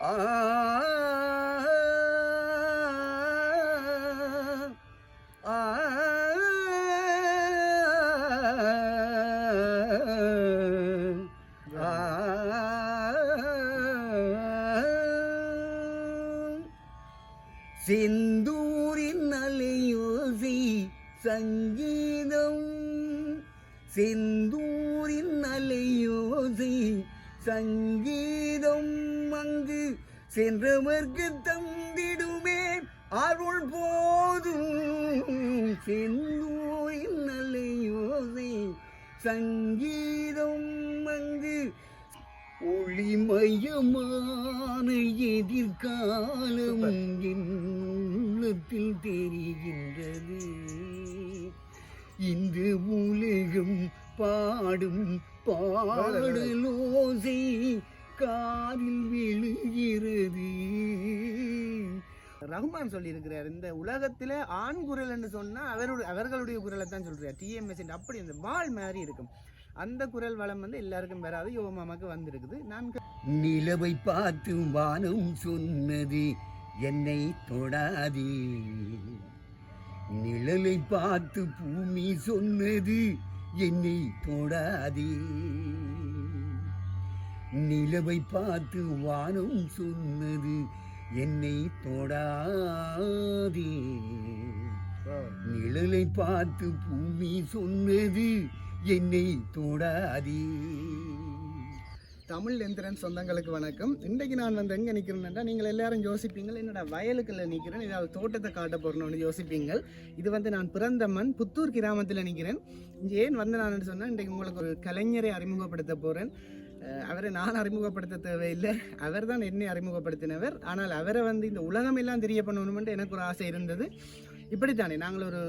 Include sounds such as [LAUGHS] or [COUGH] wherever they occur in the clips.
செந்தூரின் அலையோசி சங்கீதம். செந்தூரின் அலையோசி சங்கீதம். சென்றவர்க்கு தந்திடுமே. அருள் போதும் செந்தூரின் அலையோசி. சங்கீதம் அங்கு ஒளிமயமான எதிர்காலம் உள்ளத்தில் தெரிகின்றது. இந்த உலகம் பாடும் பாடலோசை. காதில் விழுகிறது. ரஹ்மான் சொல்லியிருக்கிறார் இந்த உலகத்துல ஆண் குரல் என்று சொன்னா அவருடைய அவர்களுடைய குரலை தான் சொல்றார். டிஎம்எஸ் அப்படி அந்த வால் மாதிரி இருக்கும். அந்த குரல் வளம் வந்து எல்லாருக்கும் வராது. யோமாமாக்கு வந்திருக்குது. நான் நிலவை பார்த்து வானம் சொன்னது என்னை தொடாதே. நிழலை பார்த்து பூமி சொன்னது என்னை தொடாதே. நிலவை பார்த்து வானம் சொன்னது என்னை தொடாதே. நிழலை பார்த்து பூமி சொன்னது என்னை தொடாதே. தமிழ் எந்திரன் சொந்தங்களுக்கு வணக்கம். இன்றைக்கு நான் வந்து எங்கே நிற்கிறேன்னா நீங்கள் எல்லாரும் யோசிப்பீங்க என்னோட வயலுக்குள்ள நிற்கிறேன் ஏதாவது தோட்டத்தை காட்ட போகிறோம்னு யோசிப்பீங்க இது வந்து நான் பிறந்த மண் புத்தூர் கிராமத்தில் நிற்கிறேன் ஏன் வந்து நான் சொன்னால் இன்றைக்கு உங்களுக்கு ஒரு கலைஞரை அறிமுகப்படுத்த போகிறேன் அவரை நான் அறிமுகப்படுத்த தேவையில்லை. அவர் தான் என்னை அறிமுகப்படுத்தினவர். ஆனால் அவரை வந்து இந்த உலகம் எல்லாம் தெரிய பண்ணணுமென்று எனக்கு ஒரு ஆசை இருந்தது. இப்படித்தானே நாங்கள் ஒரு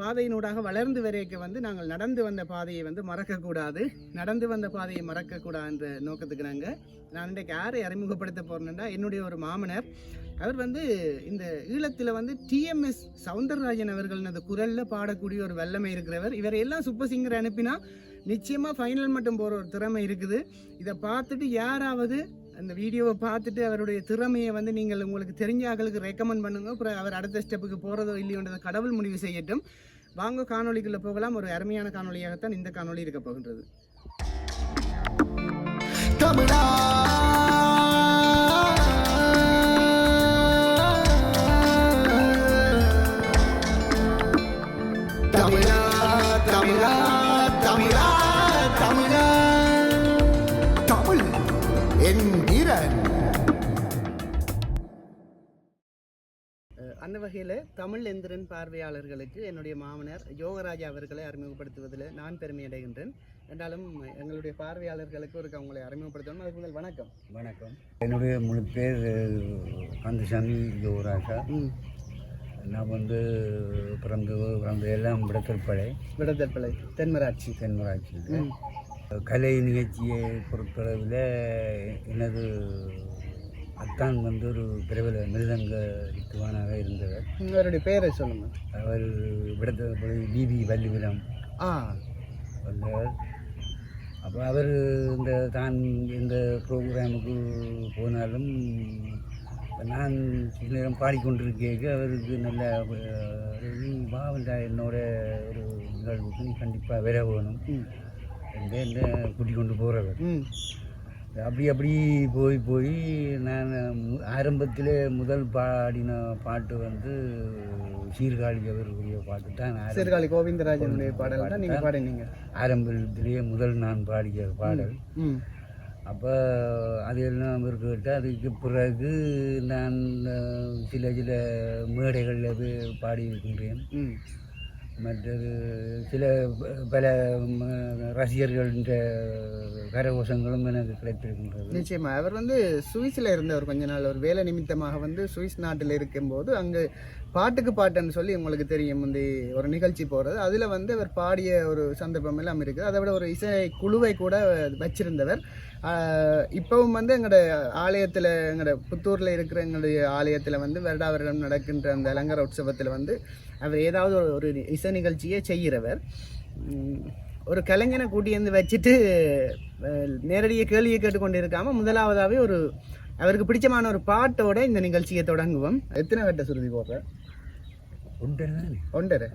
பாதையினூடாக வளர்ந்து வரைக்க வந்து நாங்கள் நடந்து வந்த பாதையை வந்து மறக்கக்கூடாது. நடந்து வந்த பாதையை மறக்கக்கூடாதுன்ற நோக்கத்துக்கு நாங்கள் நான் இன்றைக்கு யாரை அறிமுகப்படுத்த போகிறேன்னா என்னுடைய ஒரு மாமனர். அவர் வந்து இந்த ஈழத்தில் வந்து டிஎம்எஸ் சவுந்தரராஜன் அவர்கள் அந்த குரலில் பாடக்கூடிய ஒரு வல்லமை இருக்கிறவர். இவரை எல்லாம் சூப்பர் சிங்கர் அனுப்பினா நிச்சயமாக ஃபைனல் மட்டும் போகிற ஒரு திறமை இருக்குது. இதை பார்த்துட்டு யாராவது அந்த வீடியோவை பார்த்துட்டு அவருடைய திறமையை வந்து நீங்கள் உங்களுக்கு தெரிஞ்ச ஆட்களுக்கு ரெக்கமெண்ட் பண்ணுங்கள் அப்புறம் அவர் அடுத்த ஸ்டெப்புக்கு போகிறதோ இல்லையோன்றதை கடவுள் முடிவு செய்யட்டும். வாங்க காணொளிக்குள்ளே போகலாம். ஒரு அருமையான காணொலியாகத்தான் இந்த காணொளி இருக்க போகின்றது. தமிழா வகையில் தமிழ் எந்திரன் பார்வையாளர்களுக்கு என்னுடைய மாமனார் யோகராஜா அவர்களை அறிமுகப்படுத்துவதில் நான் பெருமை அடைகின்றேன். என்றாலும் எங்களுடைய பார்வையாளர்களுக்கு ஒரு அவங்களை அறிமுகப்படுத்தணும். அதுக்கு முதல் வணக்கம். வணக்கம். என்னுடைய முழு பேர் கந்தசாமி யுவராஜா ம். நான் வந்து பிறந்து பிறந்த எல்லாம் விடத்திற்படை. விடத்தற்பளை தென்மராட்சி. தென்மராட்சி கலை நிகழ்ச்சியை பொறுத்தளவில் எனது அத்தான் வந்து ஒரு பிரபல மிருதங்க வித்துவானாக இருந்தவர். அவருடைய பெயரை சொல்லுங்க. அவர் விடத்திற்படை பிபி வள்ளிவிடம் ஆ. வந்தவர் அப்போ அவர் இந்த தான் இந்த ப்ரோக்ராமுக்கு போனாலும் நான் சில நேரம் பாடிக்கொண்டிருக்கேங்க அவருக்கு நல்ல வந்தா என்னோட ஒரு நிகழ்வுக்கு நீ கண்டிப்பாக வர வேணும். ம். என்று என்ன கூட்டிக் கொண்டு போகிறவர் அப்படி அப்படி போய் போய் நான் ஆரம்பத்திலே முதல் பாடின பாட்டு வந்து சீர்காழி அவர்களுடைய பாட்டு தான். சீர்காழி கோவிந்தராஜனுடைய பாடல் தான் நீங்கள் பாடினீங்க. ஆரம்பத்திலேயே முதல் நான் பாடிய பாடல். அப்போ அதெல்லாம் இருக்கட்டும் அதுக்கு பிறகு நான் சில சில மேடைகளில் போய் பாடியிருக்கின்றேன். ம். மற்றது சில பல ம, ரசிகர்களின் கரகோஷங்களும் எனக்கு கிடைத்திருக்கின்றது. நிச்சயமா. அவர் வந்து சுவிஸில் இருந்தவர் கொஞ்ச நாள். ஒரு வேலை நிமித்தமாக வந்து சுவிஸ் நாட்டில் இருக்கும்போது அங்கே பாட்டுக்கு பாட்டுன்னு சொல்லி உங்களுக்கு தெரியும் முந்தி ஒரு நிகழ்ச்சி போகிறது அதில் வந்து அவர் பாடிய ஒரு சந்தர்ப்பம் எல்லாம் இருக்குது. அதை விட ஒரு இசை குழுவை கூட வச்சிருந்தவர். இப்போவும் வந்து எங்களோட ஆலயத்தில் எங்களோட புத்தூரில் இருக்கிற எங்களுடைய ஆலயத்தில் வந்து வருடா வருடம் நடக்கின்ற அந்த அலங்கார உற்சவத்தில் வந்து அவர் ஏதாவது ஒரு ஒரு இசை நிகழ்ச்சியை செய்கிறவர். ஒரு கலைஞனை கூட்டியிருந்து வச்சுட்டு நேரடியாக கேள்வியை கேட்டுக்கொண்டு இருக்காமல் முதலாவதாகவே ஒரு அவருக்கு பிடிச்சமான ஒரு பாட்டோட இந்த நிகழ்ச்சியை தொடங்குவோம். எத்தனை வட்ட சுருதி போடுற? ஒன்றரை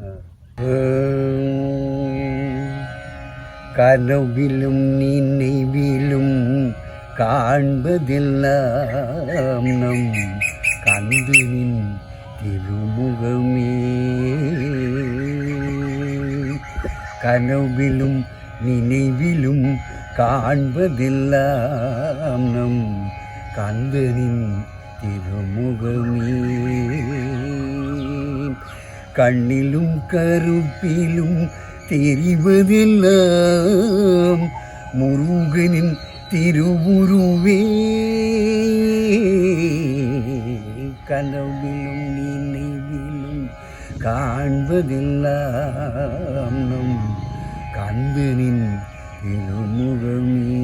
கனவிலும் நினைவிலும் காண்பதெல்லாம் நம் கந்தனின் திருமுகமே. கனவிலும் நினைவிலும் காண்பதெல்லாம் நம் கந்தனின் திருமுகமே கண்ணிலும் கருப்பிலும் தெரிவதெல்லாம் முருகனின் திருவுருவே. கனவிலும் நினைவிலும் காண்பதெல்லாம் நம் கந்தனின் திருமுகமே.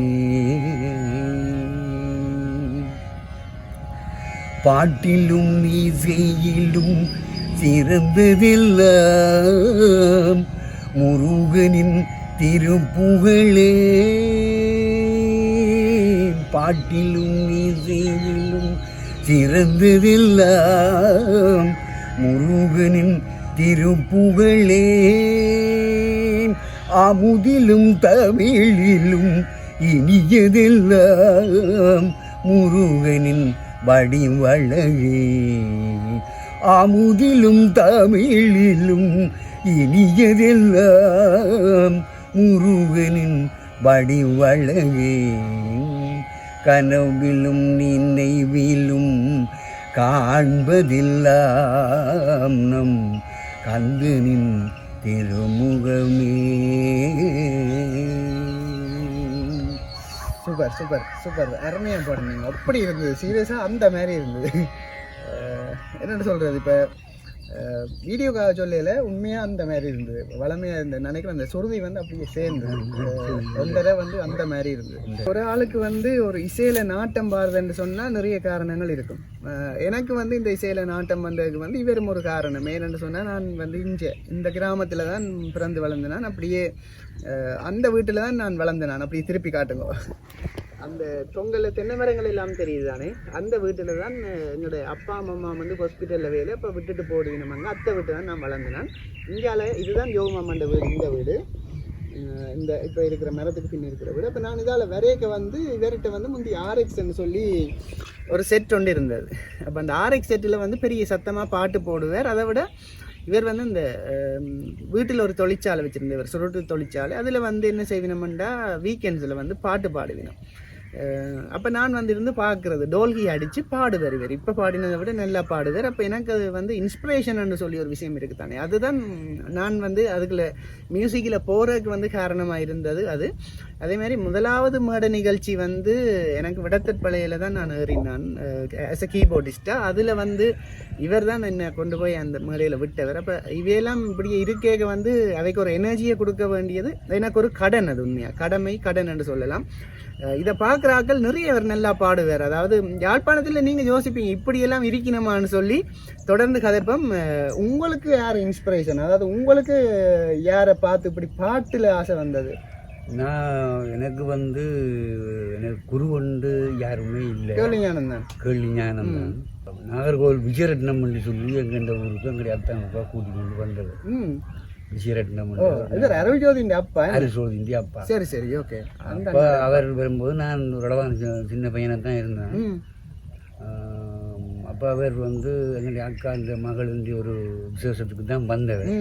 பாட்டிலும் இசையிலும் சிறந்ததெல்லாம் முருகனின் திருப்புகழே. பாட்டிலும் இசையிலும் சிறந்ததெல்லாம் முருகனின் திருப்புகழே. அமுதிலும் தமிழிலும் இனியதெல்லாம் முருகனின் வடிவழகே. அமுதிலும் தமிழிலும் இனியதெல்லாம் முருகனின் வடிவழகே. கனவிலும் நினைவிலும் காண்பதெல்லாம் நம் கந்தனின் திருமுகமே. சூப்பர் சூப்பர் சூப்பர் அருமையாக பாடுனீங்க. அப்படி இருந்தது. சீரியஸாக அந்த மாதிரி இருந்தது. [LAUGHS] என்னென்னு சொல்கிறது இப்போ? வீடியோக்காக சொல்லல உண்மையாக அந்த மாதிரி இருந்தது. வளமையாக இருந்தது. நினைக்கிறேன் அந்த சுருதி வந்து அப்படியே சேர்ந்து ஒன்றரை வந்து அந்த மாதிரி இருந்தது. ஒரு ஆளுக்கு வந்து ஒரு இசையில் நாட்டம் பாருதுன்னு சொன்னால் நிறைய காரணங்கள் இருக்கும். எனக்கு வந்து இந்த இசையில் நாட்டம் வந்ததுக்கு வந்து இவரும் ஒரு காரணம். ஏன்னு சொன்னால் நான் வந்து இங்கே இந்த கிராமத்தில் தான் பிறந்து வளர்ந்தேன் நான் அப்படியே அந்த வீட்டில் தான் நான் வளர்ந்தேன் நான் அப்படியே திருப்பி காட்டுங்க. அந்த தொங்கல்ல தென்னை மரங்கள் எல்லாம் தெரியுது தானே அந்த வீட்டில் தான் அஹ், அப்பா அம்மா வந்து ஹாஸ்பிட்டலில் வேலை இப்போ விட்டுட்டு போடுவினமாங்க அத்தை வீட்டு தான் நான் வளர்ந்தேன். இந்தியாவில் இதுதான் யோகமாமண்ட வீடு இந்த வீடு. இந்த இப்போ இருக்கிற மரத்துக்கு பின் இருக்கிற வீடு. அப்போ நான் இதால் வரையக்க வந்து இவர்கிட்ட வந்து முந்தி ஆர்எக்ஸ்ன்னு சொல்லி ஒரு செட் ஒன்று இருந்தது. அப்போ அந்த ஆர்எக்ஸ் செட்டில் வந்து பெரிய சத்தமாக பாட்டு போடுவார். அதை விட இவர் வந்து இந்த வீட்டில் ஒரு தொழிற்சாலை வச்சுருந்தவர் சுருட்டு தொழிற்சாலை. அதில் வந்து என்ன செய்வினோம்டா வீக்கெண்ட்ஸில் வந்து பாட்டு பாடுவினோம். அப்போ நான் வந்து இருந்து பார்க்குறது. டோல்கி அடித்து பாடுவார் இவர். இப்போ பாடினதை விட நல்லா பாடுவார் அப்போ எனக்கு அது வந்து இன்ஸ்பிரேஷன் சொல்லி ஒரு விஷயம் இருக்குது தானே அதுதான் நான் வந்து அதுக்குள்ள மியூசிக்கில் போகிறதுக்கு வந்து காரணமாக இருந்தது அது அதே மாதிரி முதலாவது மேடை நிகழ்ச்சி வந்து எனக்கு விடத்தற்பலையில் தான் நான் ஏறினான் ஆஸ் அ கீபோர்டிஸ்டாக அதில் வந்து இவர் தான் என்னை கொண்டு போய் அந்த மேடையில் விட்டவர். அப்போ இவையெல்லாம் இப்படி இருக்கேக வந்து அவைக்கு ஒரு எனர்ஜியை கொடுக்க வேண்டியது எனக்கு ஒரு கடன் அது உண்மையாக கடமை கடன் என்று சொல்லலாம். இதை பார்க்குற ஆக்கள் நிறைய அவர் நல்லா பாடுவார். அதாவது யாழ்ப்பாணத்தில் நீங்கள் யோசிப்பீங்க இப்படியெல்லாம் இருக்கணுமான்னு சொல்லி தொடர்ந்து கதைப்போம். உங்களுக்கு யார் இன்ஸ்பிரேஷன் அதாவது உங்களுக்கு யாரை பார்த்து இப்படி பாட்டில் ஆசை வந்தது? நான் எனக்கு வந்து எனக்கு குரு வந்து யாருமே இல்லை. கேள்விஞானம் தான் கேள்வி ஞானம் தான் நாகர்கோவில் விஜயரட்னம் சொல்லி எங்கள் ஊருக்கு எங்களுடைய அத்தாங்க கூட்டி கொண்டு வந்தது விஜயரட்னம் ஜோதிஇந்த அப்பா அரிசோதி இந்தியா அப்பா? சரி சரி ஓகே. அப்போ அவர் வரும்போது நான் சி- சின்ன பையனாக தான் இருந்தேன். அப்போ அவர் வந்து எங்களுடைய அக்கா இந்த மகளுடைய ஒரு விசேஷத்துக்கு தான் வந்தவர்.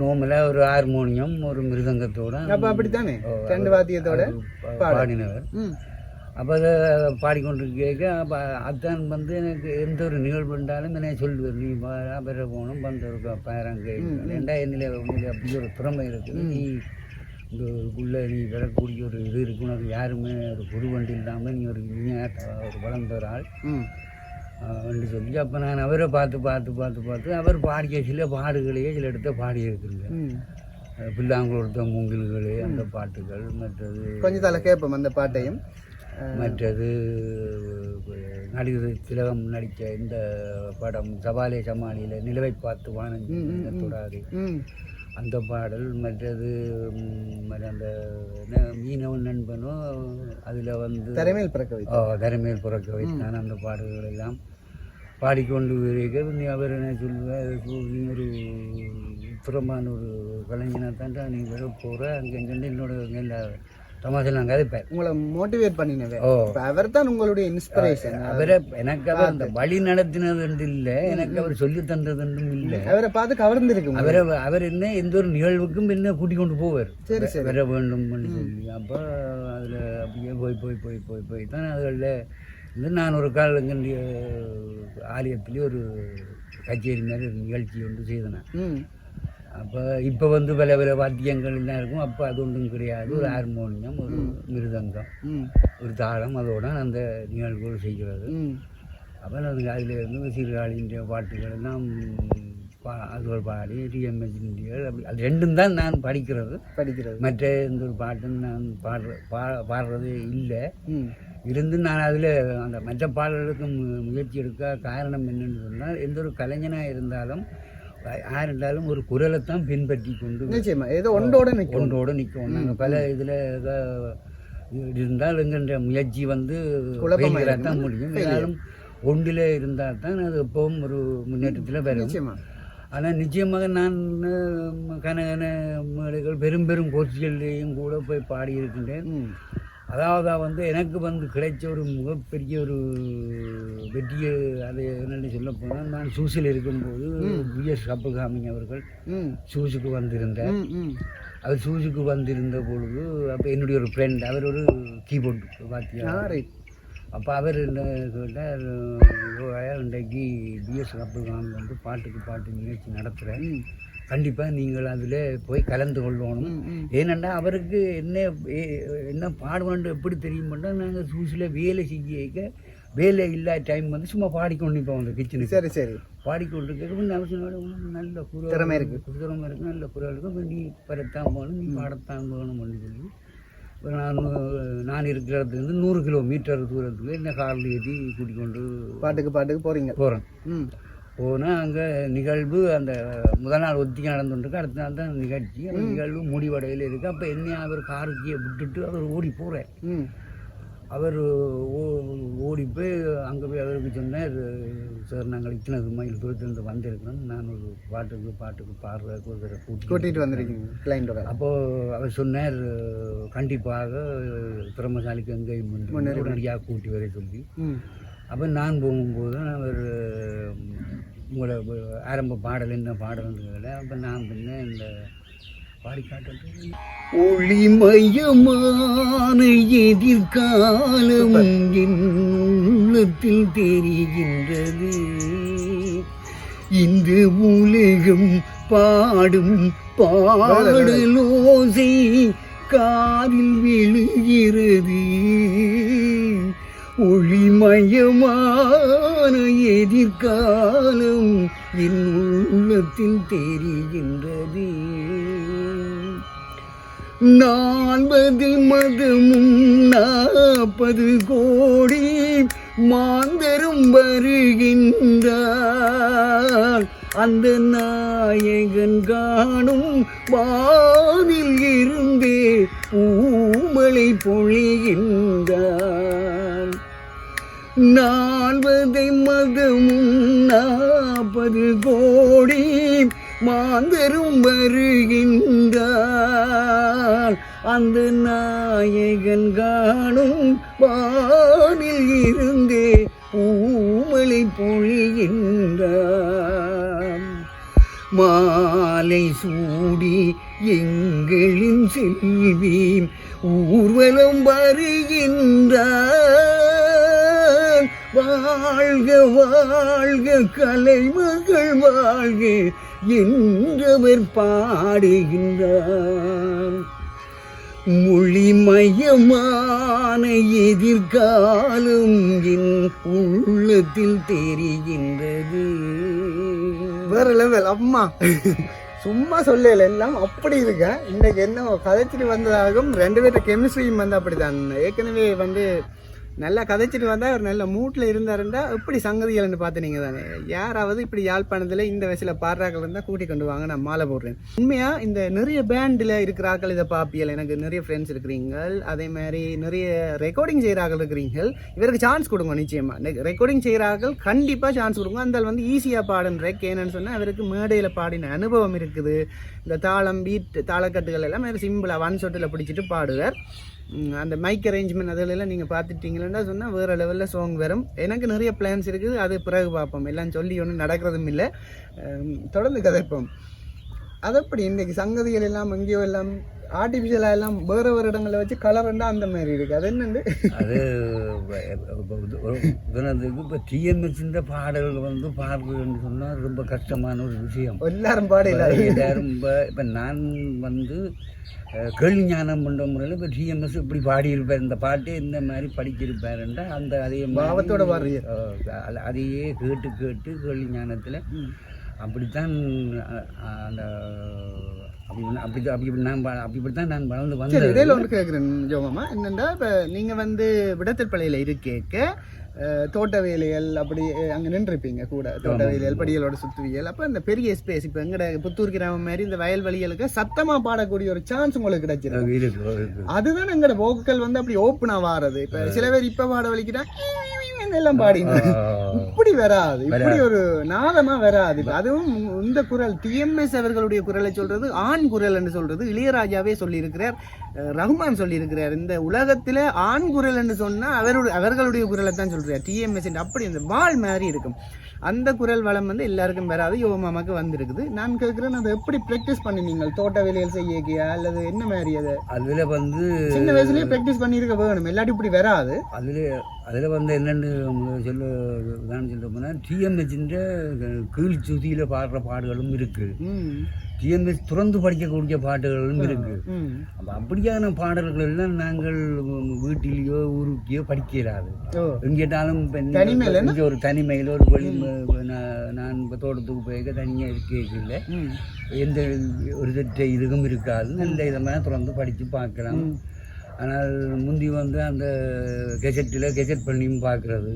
நோம்பில் ஒரு ஹார்மோனியம் ஒரு மிருதங்கத்தோட அப்போ அப்படித்தானே? ரெண்டு வாத்தியத்தோட பாடினவர். அப்போ அதை பாடிக்கொண்டு கேட்க அப்போ அத்தான் வந்து எனக்கு எந்த ஒரு நிகழ்வு இருந்தாலும் என்னை சொல்லுவார் நீ பெற போகணும் பந்தருக்கு பேரம் கேட்கணும் ஏண்டா என்னில் உன்னில் அப்படி ஒரு திறமை இருக்குது. நீ இந்த உள்ள நீ பெறக்கூடிய ஒரு இது இருக்கு உனக்கு யாருமே ஒரு குரு வண்டி இல்லாமல் நீ ஒரு விஞ்ஞான ஒரு வளர்ந்த ஒரு ஆள் என்று சொல்லி அப்போ நான் அவரை பார்த்து பார்த்து பார்த்து பார்த்து அவர் பாடிய சில பாடுகளையே சில இடத்த பாடி இருக்குங்க ம் பில்லாங்குளத்த மூங்கில்கள் அந்த பாட்டுகள் மற்றது கொஞ்சம் தலை கேட்போம் அந்த பாட்டையும். மற்றது நடிகர் திலகம் நடித்த இந்த படம் சவாலே சமாளியில் நிலவை பார்த்து வானஞ்சு தொடாது அந்த பாடல் மற்றது அந்த மீனவன் நண்பனும் அதில் வந்து திறமையில் பிறக்க வைத்து. தரமேல் புறக்க வைத்தான் அந்த பாடல்கள் எல்லாம் பாடிக்கொண்டு இருக்க நீ அவர் என்ன சொல்லுவார்? நீ ஒரு உத்தரமான ஒரு கலைஞனாக தான்டா நீ வர போகிற அங்கே என்னோட நல்ல தமாசில் நான் கதைப்பேன் உங்களை மோட்டிவேட் பண்ணினவே ஓ. அவர் தான் உங்களுடைய இன்ஸ்பிரேஷன் அவரை எனக்கு அவர் அந்த வழி நடத்தினது இல்லை எனக்கு அவர் சொல்லி தந்ததுன்றும் இல்லை. அவரை பார்த்து கவர்ந்திருக்கு. அவரை அவர் என்ன எந்த ஒரு நிகழ்வுக்கும் என்ன கூட்டிக் கொண்டு போவார். சரி சரி. வர வேண்டும்னு சொல்லி. அப்போ அதில் அப்படியே போய் போய் போய் போய் போய் தான் அதில் வந்து நான் ஒரு கால் எங்களுடைய ஆலயத்திலே ஒரு கச்சேரி மாதிரி ஒரு நிகழ்ச்சி ஒன்று செய்தேன். அப்போ இப்போ வந்து பல பல வாத்தியங்கள் எல்லாம் இருக்கும். அப்போ அது ஒன்றும் கிடையாது. ஒரு ஹார்மோனியம் ஒரு மிருதங்கம் ஒரு தாளம் அதோட அந்த நிகழ்வுகள் செய்கிறது. அப்போ அதுக்கு அதில் இருந்து சீர்காழியின் பாட்டுகள் எல்லாம் பா அதுகள் பாடி டிஎம்எஸ்டிகள் அப்படி அது ரெண்டும் தான் நான் படிக்கிறது. படிக்கிறது. மற்ற எந்த ஒரு பாட்டும் நான் பாடுற பா பாடுறது இல்லை. இருந்து நான் அதில் அந்த மற்ற பாடல்களுக்கு முயற்சி எடுக்க காரணம் என்னன்னு சொன்னால் எந்த ஒரு கலைஞனாக இருந்தாலும் யார் இருந்தாலும் ஒரு குரலை தான் பின்பற்றி கொண்டு நிச்சயமா. ஏதோ ஒன்றோட நிற்கும். ஒன்றோடு நிற்கும். நாங்கள் பல இதில் இருந்தால் எங்கன்ற முயற்சி வந்து தான்? முடியும். இருந்தாலும் ஒன்றில் இருந்தால் தான் அது எப்பவும் ஒரு முன்னேற்றத்தில் வரும். ஆனால் நிச்சயமாக நான் கனகன மேடைகள் பெரும் பெரும் கோஷ்டிகள்லேயும் கூட போய் பாடியிருக்கின்றேன். ம். அதாவது வந்து எனக்கு வந்து கிடைச்ச ஒரு மிகப்பெரிய ஒரு வெற்றியை அது என்னென்னு சொல்ல போனால் நான் சூசில் இருக்கும்போது விஎஸ் கப்பகாமி அவர்கள் ம். சூஸுக்கு வந்திருந்தார். ம் ம். அவர் சூஸுக்கு வந்திருந்த பொழுது அப்போ என்னுடைய ஒரு ஃப்ரெண்ட் அவர் ஒரு கீபோர்டு வாத்தியார் அப்போ அவர் என்ன கேட்டார் "யோகாயா, இன்றைக்கு பிஎஸ் கப்பகாமி வந்து பாட்டுக்கு பாட்டு நிகழ்ச்சி நடத்துகிறேன் கண்டிப்பாக நீங்கள் அதில் போய் கலந்து கொள்ளணும். ஏனெண்டா அவருக்கு என்ன ஏ- என்ன பாடுவான்னு எப்படி தெரியுமாட்டா நாங்கள் சூசில் வேலை செய்ய வேலை இல்லாத டைம் வந்து சும்மா பாடிக்கொண்டு இப்போ அந்த கிச்சனுக்கு சரி சரி. பாடிக்கொண்டு உனக்கு நல்ல குரல் திறமை இருக்கு. திறமை இருக்கு நல்ல குரல் இருக்கு. அப்ப நீ பரத்தான் போகணும் நீ பாடத்தான் போகணும்னு சொல்லி. நான் நான் இருக்கிற இடத்துலேருந்து நூறு கிலோமீட்டர் தூரத்தில் என்ன காரில் ஏற்றி கூட்டிக் கொண்டு பாட்டுக்கு பாட்டுக்கு போறீங்க. போகிறேன் ம். போனால் அங்கே நிகழ்வு அந்த முதல் நாள் ஒத்திகை நடந்துட்டுருக்கு அடுத்த நாள் தான் நிகழ்ச்சி. அந்த நிகழ்வு முடிவடையில் இருக்குது அப்போ என்ன அவர் காருக்கியை விட்டுட்டு அவர் ஓடி போகிறேன் ம். அவர் ஓ- ஓடி போய் அங்கே போய் அவருக்கு சொன்னார் சார் நாங்கள் இத்தனை மைல் தூரத்துலேருந்து வந்திருக்கிறோம். நான் ஒரு பாட்டுக்கு பாட்டுக்கு பாடுறதுக்கு ஒரு தடவை கூட்டி கூட்டிட்டு வந்திருக்கீங்க கிளைண்டோட அப்போது அவர் சொன்னார் கண்டிப்பாக திறமசாலிக்கு எங்கேயும் முன்னேறி உடனடியாக கூட்டி வர சொல்லி. அப்போ நான் போகும்போது அவர் உங்களோட ஆரம்ப பாடல் என்ன பாடல்ன்றதில் அப்போ நான் பின்ன இந்த பாடி ஒளிமயமான எதிர்காலம் உள்ளத்தில் தெரிகின்றது. இந்த உலகம் பாடும் பாடலோசை காதில் விழுகிறது. ஒளிமயமான எதிர்காலம் என் உள்ளத்தில் தெரிகின்றது. நால்வது மதமும் நாற்பது கோடி மாந்தரும் வருகின்றார். அந்த நாயகன் காணும் வானில் இருந்தே பூமலை பொழிகின்றார். நால்வதை மதமும் நாற்பது கோடி மாந்தரும் வருகின்றார். அந்த நாயகன் காணும் வானில் இருந்தே பூமலை பொழிகின்றார். மாலை சூடி எங்களின் செல்வி ஊர்வலம் வருகின்றார். வாழ்க வாழ்க கலைமகள் வாழ்க என்றவர் பாடுகின்றார். மொழிமயமான எதிர்காலம் என் உள்ளத்தில் தெரிகின்றது. வேற லெவல் அம்மா. சும்மா சொல்லல எல்லாம் அப்படி இருக்க. இன்னைக்கு என்ன கதைச்சிட்டு வந்ததாகவும் ரெண்டு பேர்ட்ட கெமிஸ்ட்ரியும் வந்து அப்படிதான் ஏற்கனவே வந்து நல்லா கதைச்சிட்டு வந்தால் ஒரு நல்ல மூட்டில் இருந்தாருண்டா எப்படி சங்கதிகள்னு பார்த்து நீங்கள் தானே. யாராவது இப்படி யாழ்ப்பாணத்தில் இந்த வயசில் பாடுறாக்கள் இருந்தால் கூட்டி கொண்டு வாங்க நான் மாலை போடுறேன். உண்மையாக இந்த நிறைய பேண்டில் இருக்கிற ஆக்கள் இதை பார்ப்பியல் எனக்கு நிறைய ஃப்ரெண்ட்ஸ் இருக்கிறீங்க அதே மாதிரி நிறைய ரெக்கார்டிங் செய்கிறார்கள் இருக்கிறீங்க இவருக்கு சான்ஸ் கொடுங்க நிச்சயமாக ரெக்கார்டிங் செய்கிறார்கள் கண்டிப்பாக சான்ஸ் கொடுங்க. அந்த வந்து ஈஸியாக பாடுன்ற ஏன்னு சொன்னால் அவருக்கு மேடையில் பாடின அனுபவம் இருக்குது. இந்த தாளம் பீட் தாளக்கட்டுகள் எல்லாம் சிம்பிளாக ஒன் சொட்டில் பிடிச்சிட்டு பாடுவார். அந்த மைக் அரேஞ்ச்மெண்ட் அதிலெல்லாம் நீங்கள் பார்த்துட்டீங்களா சொன்னால் வேறு லெவலில் சாங் வரும். எனக்கு நிறைய பிளான்ஸ் இருக்குது அது பிறகு பார்ப்போம். எல்லாம் சொல்லி ஒன்றும் நடக்கிறதும் இல்லை. தொடர்ந்து கதைப்போம். அதப்படி இன்றைக்கி சங்கதிகள் எல்லாம் எங்கேயோ எல்லாம் ஆர்டிஃபிஷியலாக எல்லாம் வேறு வேறு இடங்களில் வச்சு கலர்ண்டா அந்த மாதிரி இருக்குது அது என்னண்டு அது இப்போ டிஎம்எஸ்ன்ற பாடல்கள் வந்து பாடுறதுன்னு சொன்னால் ரொம்ப கஷ்டமான ஒரு விஷயம். எல்லாரும் இப்ப எல்லாரும் இப்போ இப்போ நான் வந்து கேள்வி ஞானம் பண்ணுற முறையில் இப்போ டிஎம்எஸ் இப்படி பாடியிருப்பேன் இந்த பாட்டு இந்த மாதிரி படிச்சிருப்பேன்டா அந்த அதே பாவத்தோட பாடுறீங்க. அதையே கேட்டு கேட்டு கேள்வி ஞானத்தில் அப்படித்தான் அந்த அப்படி அப்படி அப்படி நான் அப்படித்தான் நான் வளர்ந்து வந்தேன். இடையில ஒன்று கேட்குறேன் ஜோமாமா என்னென்னா இப்போ நீங்கள் வந்து விடத்தற்பள்ளியில் இருக்கேக்க தோட்ட வேலைகள் அப்படி அங்க நின்றுருப்பீங்க கூட. தோட்ட வேலைகள் படிகளோட சுற்றுவியல் அப்போ இந்த பெரிய ஸ்பேஸ் இப்போ எங்கட புத்தூர் கிராமம் மாதிரி இந்த வயல்வெளிகளுக்கு சத்தமா பாடக்கூடிய ஒரு சான்ஸ் உங்களுக்கு கிடைச்சிருக்கு. அதுதான் எங்கட வோக்கல் வந்து அப்படி ஓப்பனா வாரது. இப்ப சில பேர் இப்ப பாட வலிக்கிட்டா எல்லாம் ஆஹ், இப்படி வராது. இப்படி ஒரு நாதமா வராது. அதுவும் இந்த குரல் டிஎம்எஸ் அவர்களுடைய குரலை சொல்றது ஆண் குரல் என்று சொல்றது இளையராஜாவே சொல்லியிருக்கிறார். அஹ் ரஹ்மான் சொல்லியிருக்கிறார். இந்த உலகத்துல ஆண் குரல் என்று சொன்னா அவருடைய அவர்களுடைய குரலை தான் சொல்றார் டிஎம்எஸ் அப்படி அந்த வால் மாதிரி இருக்கும். அந்த குரல் வளம் வந்து எல்லாருக்கும் வராது. யோமாமாக்கு வந்திருக்குது. நான் கேட்கிறேன் அதை எப்படி ப்ராக்டிஸ் பண்ணினீங்க தோட்ட வேலைகள் செய்யக்கியா? அல்லது என்ன மாதிரி அதை? அதுல வந்து சின்ன வயசுலயே ப்ராக்டிஸ் பண்ணியிருக்க வேணும். இல்லாட்டி இப்படி வராது. அதில் அதில் வந்து என்னென்னு சொல்ல நான் சொல்ல போனால் டிஎம்ஹெச்சின்ற கீழ் சுதியில் பாடுற பாடுகளும் இருக்குது ம் டிஎம்ஹெச் துறந்து படிக்கக்கூடிய பாட்டுகளும் அப்போ அப்படியான பாடல்கள் எல்லாம் நாங்கள் வீட்டிலேயோ ஊருக்கையோ படிக்கலாது ஓ. எங்கிட்டாலும் இங்கே ஒரு தனிமையில் ஒரு வெளி நான் இப்போ தோட்டத்துக்கு போயிருக்க தனியாக இருக்கல ம். எந்த ஒரு திட்ட இதுவும் இருக்காது. நல்ல விதமாக திறந்து படித்து பார்க்கலாம். ஆனால் முந்தி வந்து அந்த கெசட்டில் கெசட் பண்ணியும் பார்க்குறது.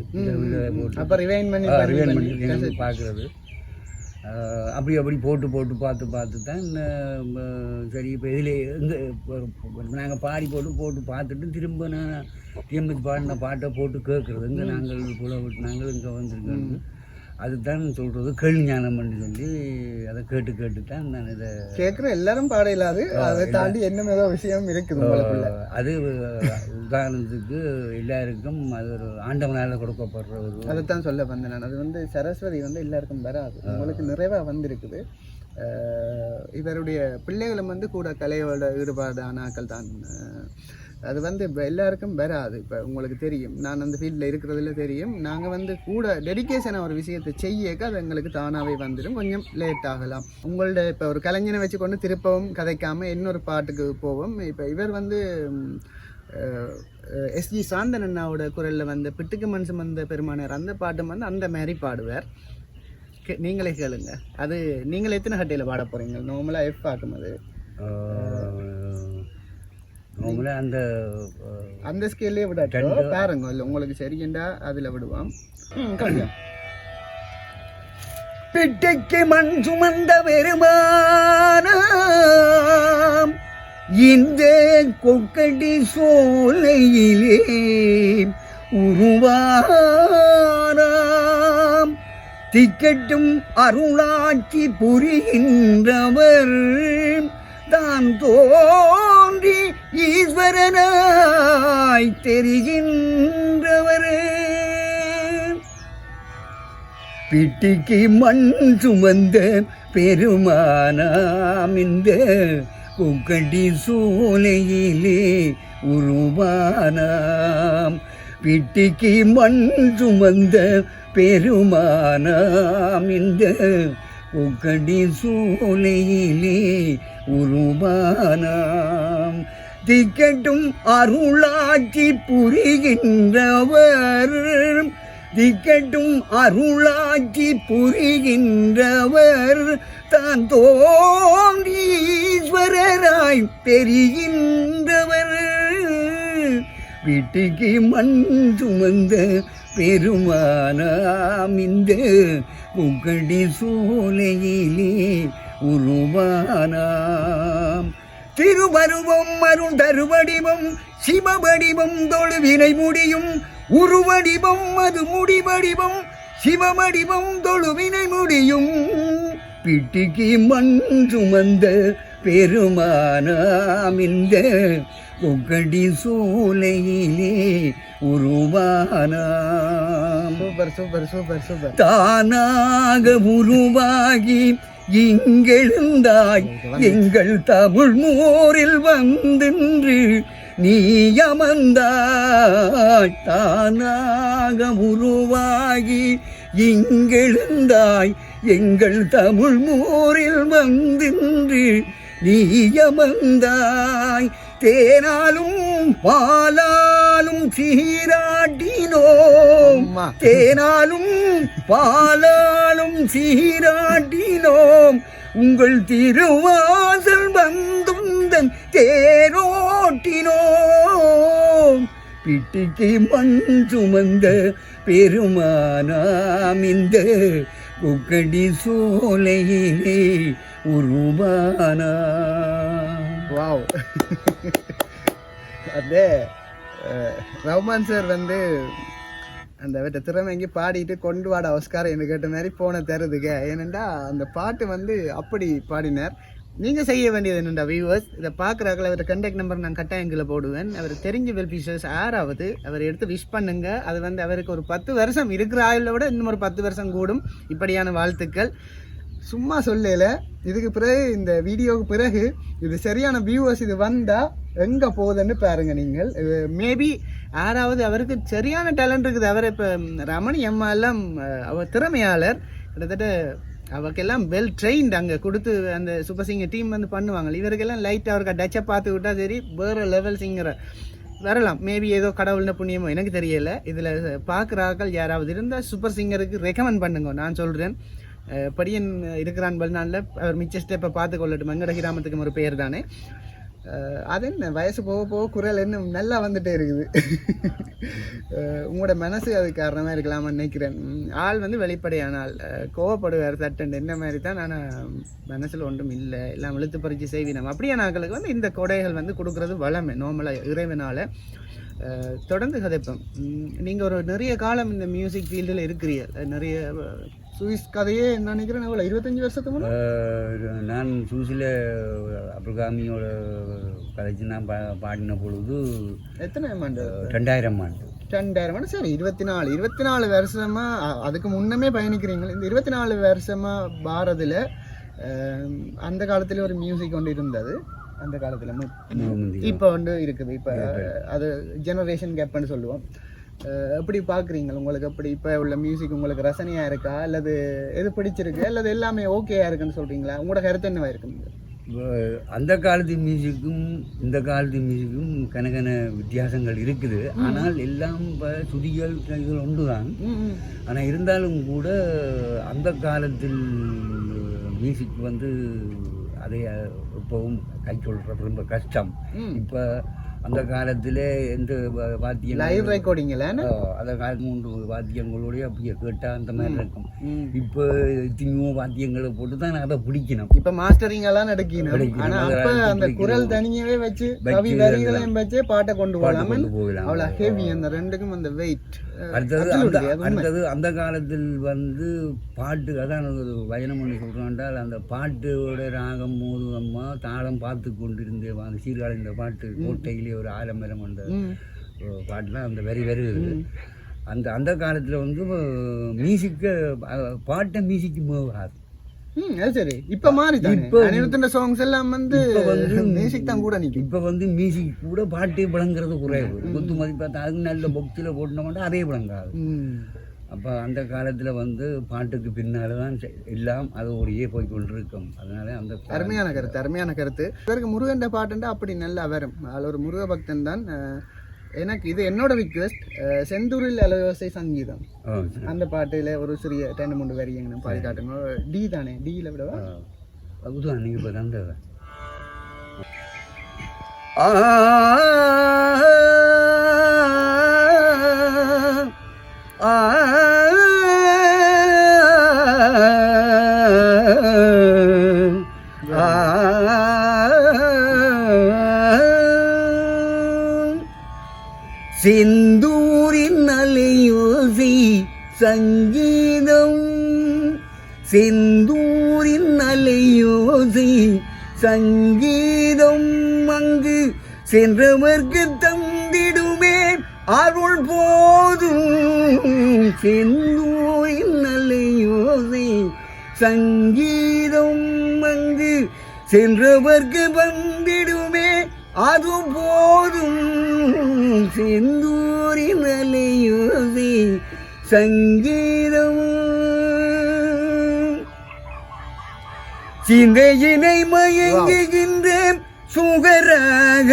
ரிவைன் பண்ணி ரிவைன் பண்ணி பார்க்குறது. அப்படி அப்படி போட்டு போட்டு பார்த்து பார்த்து தான் சரி இப்போ இதில் இந்த நாங்கள் பாடி போட்டு போட்டு பார்த்துட்டு திரும்ப நான் டிஎம்எஸ் பாடின பாட்டை போட்டு கேட்குறது இங்கே நாங்கள் புல விட்டு நாங்கள் இங்கே வந்திருக்கோம் அதுதான் சொல்கிறது கேள்வி ஞானம் பண்ணி சொல்லி அதை கேட்டு கேட்டு தான் நான் இதை கேக்குற எல்லாரும் பாட இல்லாது அதை தாண்டி என்ன ஏதோ விஷயம் இருக்குது அது உதாரணத்துக்கு எல்லாருக்கும் அது ஒரு ஆண்டவனால் கொடுக்கப்படுற ஒரு [LAUGHS] அதைத்தான் சொல்ல வந்தேன் நான். அது வந்து சரஸ்வதி வந்து எல்லாருக்கும் வராது. உங்களுக்கு நிறைவா வந்திருக்குது. இவருடைய பிள்ளைகளும் வந்து கூட கலையோட ஈடுபாடான ஆக்கள் தான். அது வந்து இப்போ எல்லாருக்கும் வராது. இப்போ உங்களுக்கு தெரியும். நான் அந்த ஃபீல்டில் இருக்கிறதுல தெரியும். நாங்கள் வந்து கூட டெடிக்கேஷனாக ஒரு விஷயத்தை செய்யக்க அது எங்களுக்கு தானாகவே வந்துடும் கொஞ்சம் லேட் ஆகலாம். உங்கள்ட்ட இப்போ ஒரு கலைஞனை வச்சு கொண்டு திருப்பவும் கதைக்காமல் இன்னொரு பாட்டுக்கு போவோம். இப்போ இவர் வந்து எஸ்ஜி சாந்தன் அண்ணாவோட குரலில் வந்த பிட்டுக்கு மண் சுமந்த பெருமானார் அந்த பாட்டும் வந்து அந்த மாதிரி பாடுவார். கே- நீங்களே கேளுங்க. அது நீங்கள் எத்தனை கட்டையில் பாட போகிறீங்க நார்மலாக எஃப் பார்க்கும்போது நார்மலாக அந்த அந்த ஸ்கேல்லே விடாட்டோ பாருங்க இல்லை உங்களுக்கு சரிண்டா அதில் விடுவோம். பிட்டைக்கு மண் சுமந்த பெருமானாம் இந்த கொக்கடி சோலையிலே உருவானாம். திக்கட்டும் அருளாட்சி புரிகின்றவர் தான் தோன்றி ஈஸ்வரனாய் தெரிகின்றவரே. பிட்டிக்கு மண் சுமந்த பெருமானாம் இந்த குக்கடி சோலையிலே உருவானாம். பிட்டிக்கு மண் சுமந்த பெருமானாம் இந்த குக்கடி சோலையிலே உருவானாம். திக்கட்டும் அருளாட்சி புரிகின்றவர். திக்கட்டும் அருளாட்சி புரிகின்றவர். தான் தோன்றி ஈஸ்வரராய் தெரிகின்றவர். வீட்டுக்கு மண் சுமந்த பெருமானாம் இந்த குக்கடி சோலையிலே உருவானாம். திருவருவம் அருள் தருவடிவம் சிவவடிவம் தொழுவினை முடியும். உருவடிவம் அது முடிவடிவம் சிவவடிவம் தொழுவினை முடியும். பிட்டிக்கு மண் சுமந்த பெருமானாம் இந்த கொக்கடி சோலையிலே உருவானாம். Super super super super. தானாக உருவாகி இங்கெழுந்தாய். எங்கள் தமிழ் மோரில் வந்தின்று நீ அமர்ந்தாய் தானாக உருவாகி இங்கெழுந்தாய். எங்கள் தமிழ் மோரில் வந்தின்று நீ அமர்ந்தாய் தேனாலும் பாலாலும் சீராட்டினோம். தேனாலும் பாலாலும் சீராட்டினோம் உங்கள் திருவாசல் வந்துந்தன் தேரோட்டினோம். பிட்டிக்கு மண் சுமந்த பெருமானாம் இந்த குக்கடி சோலையிலே உருவானா வாவ். அதே ரஹ்மான் சார் வந்து அந்த விட்ட திறமைக்கு பாடிட்டு கொண்டு வாட ஆஸ்கார் என்று கேட்ட மாதிரி போன தருதுங்க ஏனெண்டா அந்த பாட்டு வந்து அப்படி பாடினார். நீங்கள் செய்ய வேண்டியது என்னண்டா வியூவர்ஸ் இதை பார்க்குறாக்கள் அவர் கண்டெக்ட் நம்பர் நான் கட்டாயங்களை போடுவேன். அவர் தெரிஞ்ச வெல்பிஷர்ஸ் யாராவது அவர் எடுத்து விஷ் பண்ணுங்க. அது வந்து அவருக்கு ஒரு பத்து வருஷம் இருக்கிற ஆயுளை விட இன்னும் ஒரு பத்து வருஷம் கூடும். இப்படியான வாழ்த்துக்கள். சும்மா சொல்லல. இதுக்கு பிறகு இந்த வீடியோவுக்கு பிறகு இது சரியான வியூவர்ஸ் இது வந்தால் எங்கே போகுதுன்னு பாருங்கள் நீங்கள். மேபி யாராவது அவருக்கு சரியான டேலண்ட் இருக்குது. அவர் இப்போ ரமணி அம்மா எல்லாம் அவர் திறமையாளர். கிட்டத்தட்ட அவருக்கெல்லாம் வெல் ட்ரெயின்ட் அங்கே கொடுத்து அந்த சூப்பர் சிங்கர் டீம் வந்து பண்ணுவாங்க இவருக்கெல்லாம் லைட்டாக அவருக்கு டச்சை பார்த்து விட்டா சரி வேறு லெவல் சிங்கரை வரலாம். மேபி ஏதோ கடவுள்ன புண்ணியமோ எனக்கு தெரியலை. இதில் பார்க்குறாக்கள் யாராவது இருந்தால் சூப்பர் சிங்கருக்கு ரெக்கமெண்ட் பண்ணுங்க. நான் சொல்கிறேன் படியன் இருக்கிறான் பல்நாளில். அவர் மிச்ச இப்போ பார்த்து கொள்ளட்டும். மங்கட கிராமத்துக்கு ஒரு பெயர் தானே அது என்ன வயசு போக போக குரல் இன்னும் நல்லா வந்துட்டே இருக்குது. உங்களோட மனசு அது காரணமாக இருக்கலாம்னு நினைக்கிறேன். ஆள் வந்து வெளிப்படையான ஆள் கோவப்படுவார் சட்டண்டு என்ன மாதிரி தான் நான் மனசில் ஒன்றும் இல்லை. எல்லாம் இழுத்து பறித்து செய்வினம். அப்படியான ஆக்களுக்கு வந்து இந்த கொடைகள் வந்து கொடுக்குறது வளமை நோமலை இறைவனால். தொடர்ந்து கதைப்போம். நீங்கள் ஒரு நிறைய காலம் இந்த மியூசிக் ஃபீல்டில் இருக்கிறீர்கள். நிறைய சுவிஸ் கதையே நான் நினைக்கிறேன்? எவ்வளோ இருபத்தஞ்சி வருஷத்துக்கு முன்னாடி நான் சூசில் அப்ரகாமியோட கதைச்சு நான் பா பாடின பொழுது எத்தனை ஆண்டு? ரெண்டாயிரம் ஆண்டு. ரெண்டாயிரம் ஆண்டு? சரி இருபத்தி நாலு இருபத்தி நாலு வருஷமா அதுக்கு முன்னமே பயணிக்கிறீங்க இந்த இருபத்தி நாலு வருஷமா பாரதில் அந்த காலத்துல ஒரு மியூசிக் ஒன்று இருந்தது. அந்த காலத்துல. இப்போ வந்து இருக்குது. இப்போ அது ஜெனரேஷன் கேப்னு சொல்லுவோம். எப்படி பார்க்குறீங்க உங்களுக்கு எப்படி இப்போ உள்ள மியூசிக் உங்களுக்கு ரசனையா இருக்கா? அல்லது எது பிடிச்சிருக்கு? அல்லது எல்லாமே ஓகேயா இருக்குன்னு சொல்றீங்களா? உங்களோட கருத்து என்னவா இருக்குங்க அந்த காலத்து மியூசிக்கும் இந்த காலத்து மியூசிக்கும் கனகன வித்தியாசங்கள் இருக்குது. ஆனால் எல்லாம் இப்போ சுதிகள் இதுகள் ஒன்று தான் ஆனால் இருந்தாலும் கூட அந்த காலத்தில் மியூசிக் வந்து அதை இப்போவும் கை சொல்கிறது ரொம்ப கஷ்டம். இப்போ அந்த காலத்தில் எந்த வாத்தியம் லைவ் ரெக்கார்டிங்ல ஆ, அந்த காலத்து மூன்று வாத்தியங்களோடய அப்படியே கேட்டால் அந்த மாதிரி இருக்கும். இப்போ எத்தனையோ வாத்தியங்களை போட்டு தான் அதை பிடிக்கணும். இப்ப மாஸ்டரிங் எல்லாம் நடக்கணும். நடக்கணும். ஆனா அதெல்லாம் அப்ப அந்த. குரல் தனியவே வச்சு கவி வரிகளையும் வச்சு பாட்டை கொண்டு போகலாம. அவ்வளவு ஹெவி அந்த ரெண்டுக்கும் அந்த வெயிட் அடுத்தது அந்த அடுத்தது அந்த காலத்தில் வந்து பாட்டு அதான் ஒரு வயனம் ஒன்று சொல்கிறாண்டால் அந்த பாட்டோட ராகம் மோதுவம்மா தாளம் பார்த்து கொண்டிருந்தே அந்த சீர்காழி இந்த பாட்டு கோட்டையிலே ஒரு ஆலமரம் அந்த பாட்டுலாம் அந்த வரி வருது அந்த அந்த காலத்தில் வந்து மியூசிக்கு பாட்டை மியூசிக்கு போகாது. ம் அது சரி. இப்ப மாறி இப்ப- அனிருத்தின சாங்ஸ் எல்லாம் வந்து வந்து மியூசிக் தான் கூட நிக்கும். இப்போ வந்து மியூசிக் கூட பாட்டே விளங்குறது குறைவு. குத்து மதிப்பாக அது நல்ல பொக்ஸில் போட்டோம்னா அதே விளங்காது. அப்போ அந்த காலத்தில் வந்து பாட்டுக்கு பின்னால் தான் எல்லாம் அதோடையே போய் கொண்டிருக்கும். அதனால அந்த அருமையான கருத்து அருமையான கருத்து. இவருக்கு முருகன் பாட்டுண்டா அப்படி நல்லா வரும். அதில் ஒரு முருக பக்தன் தான் எனக்கு இது என்னோட ரிக்வெஸ்ட் செந்தூரில் அலயோசை சங்கீதம். அந்த பாட்டுல ஒரு சிறிய ரெண்டு மூணு வரி எங்க பாடி காட்டுங்க டி தானே டியில் விடவா? அதுதான் நீங்கள் இப்போ ஆ ஆ செந்தூரின் அலையோசை சங்கீதம். செந்தூரின் அலையோசை சங்கீதம். அங்கு சென்றவர்க்கு அருள் போதும் செந்தூரின் யோசை சங்கீதம் அங்கு சென்றவர்க்கு வந்திடுமே. அது போதும் செந்தூரின் யோசை சங்கீதம் சிந்தையினை மயங்குகின்ற சுகராக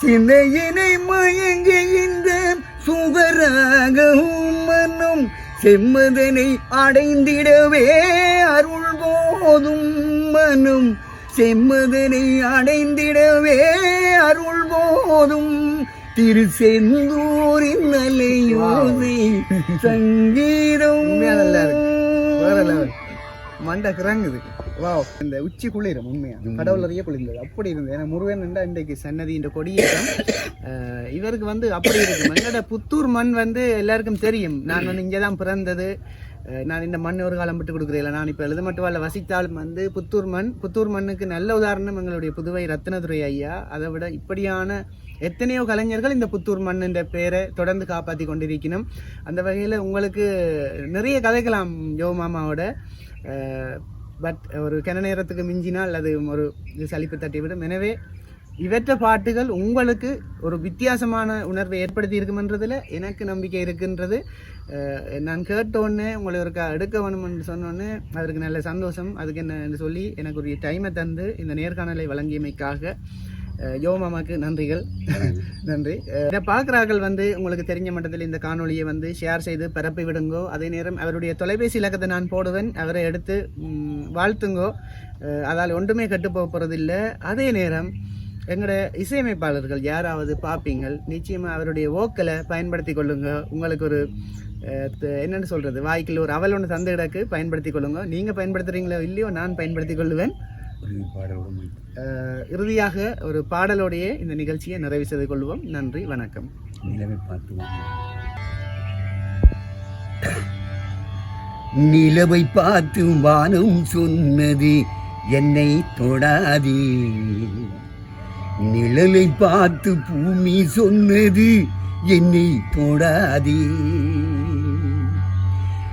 சிந்தையினை மயங்குகின்ற சுகராக மன்னும் செம்மதனை அடைந்திடவே அருள் போதும் மனும் செம்மதனை அடைந்திடவே அருள் போதும் திரு செந்தூரின் அலையோதை சங்கீதம் நல்லா. வேற level. மண்டை கிறங்குது. வாவ். இந்த உச்சி குளிரும் உண்மையா? கடவுள் நிறைய குளிர்ந்தது. அப்படி இருந்தது. ஏன்னா முருகன் என்றா இன்றைக்கு சன்னதி இந்த கொடியேற்றம் இவருக்கு வந்து அப்படி இருக்கு எங்களோட புத்தூர் மண் வந்து எல்லாருக்கும் தெரியும். நான் வந்து இங்கே தான் பிறந்தது நான் இந்த மண் ஒரு காலம் விட்டு கொடுக்குறேன். நான் இப்போ எழுதமட்டுவாவில் வசித்தாலும் வந்து புத்தூர் மண் புத்தூர் மண்ணுக்கு நல்ல உதாரணம் எங்களுடைய புதுவை ரத்னதுரை ஐயா. அதை விட இப்படியான எத்தனையோ கலைஞர்கள் இந்த புத்தூர் மண் என்ற பெயரை தொடர்ந்து காப்பாற்றி கொண்டிருக்கணும். அந்த வகையில் உங்களுக்கு நிறைய கதைக்கலாம் யோ மாமாவோட. பட் ஒரு கிண நேரத்துக்கு மிஞ்சினால் அது ஒரு இது சலிப்பு தட்டிவிடும் எனவே இவற்ற பாட்டுகள் உங்களுக்கு ஒரு வித்தியாசமான உணர்வை ஏற்படுத்தி இருக்குமென்றதில் எனக்கு நம்பிக்கை இருக்கின்றது. நான் கேட்டோடனே உங்களை ஒரு எடுக்க வேணும்னு சொன்னோன்னே அதற்கு நல்ல சந்தோஷம். அதுக்கு என்ன சொல்லி எனக்கு ஒரு டைமை தந்து இந்த நேர்காணலை வழங்கியமைக்காக யோ மாமாக்கு நன்றிகள். நன்றி. இதை பார்க்குறார்கள் வந்து உங்களுக்கு தெரிஞ்ச மட்டத்தில் இந்த காணொளியை வந்து ஷேர் செய்து பரப்பி விடுங்கோ. அதே நேரம் அவருடைய தொலைபேசி இலக்கத்தை நான் போடுவேன். அவரை எடுத்து வாழ்த்துங்கோ. அதால் ஒன்றுமே கெட்டு போக போகிறதில்ல அதே நேரம் எங்களோட இசையமைப்பாளர்கள் யாராவது பார்ப்பீங்கள். நிச்சயமாக அவருடைய ஓக்களை பயன்படுத்தி கொள்ளுங்க. உங்களுக்கு ஒரு என்னன்னு சொல்கிறது வாய்க்கில் ஒரு அவல் ஒன்று தந்து கிடக்கு. பயன்படுத்தி கொள்ளுங்க. நீங்கள் பயன்படுத்துகிறீங்களோ இல்லையோ நான் பயன்படுத்தி கொள்ளுவேன். இறுதியாக ஒரு பாடலோடையே இந்த நிகழ்ச்சியை நிறைவு செய்து கொள்வோம். நன்றி வணக்கம். நிலவை பார்த்து. நிலவை பார்த்து வானம் சொன்னது என்னை தொடாதே. நிழலை பார்த்து பூமி சொன்னது என்னை தொடாதே.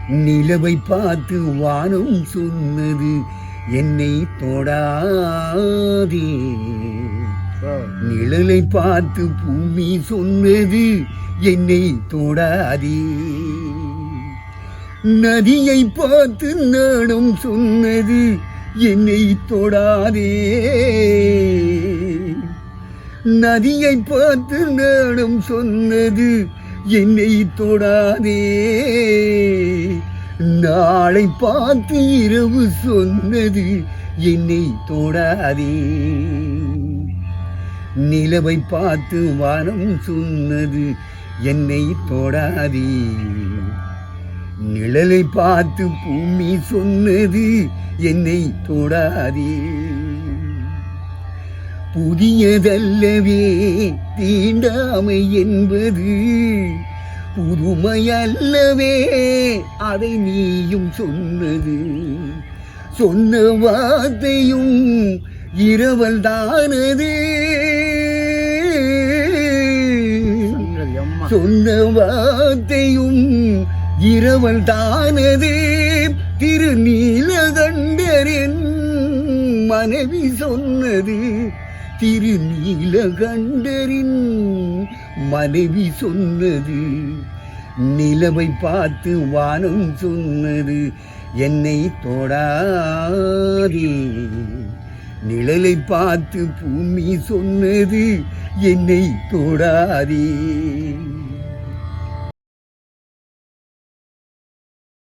நிலவை பார்த்து வானம் சொன்னது என்னை தொடாதே. நிழலை பார்த்து பூமி சொன்னது என்னை தொடாதே. நதியை பார்த்து நாணம் சொன்னது என்னை தொடாதே. நதியை பார்த்து நாணம் சொன்னது என்னை தொடாதே. நாளை பார்த்து இரவு சொன்னது என்னை தொடாதே. நிலவை பார்த்து வானம் சொன்னது என்னை தொடாதே. நிழலை பார்த்து பூமி சொன்னது என்னை தொடாதே. புதியதல்லவே தீண்டாமை என்பது புதுமையல்லவே அதை நீயும் சொன்னது. சொன்ன வார்த்தையும் இரவல் தானது. சொன்ன வார்த்தையும் இரவல் தானது. திருநீலகண்டரின் மனைவி சொன்னது. திருநீலகண்டரின் மனைவி சொன்னது நிலவை பார்த்து வானம் சொன்னது என்னை தொடாதே. நிழலை பார்த்து பூமி சொன்னது என்னை தொடாதே.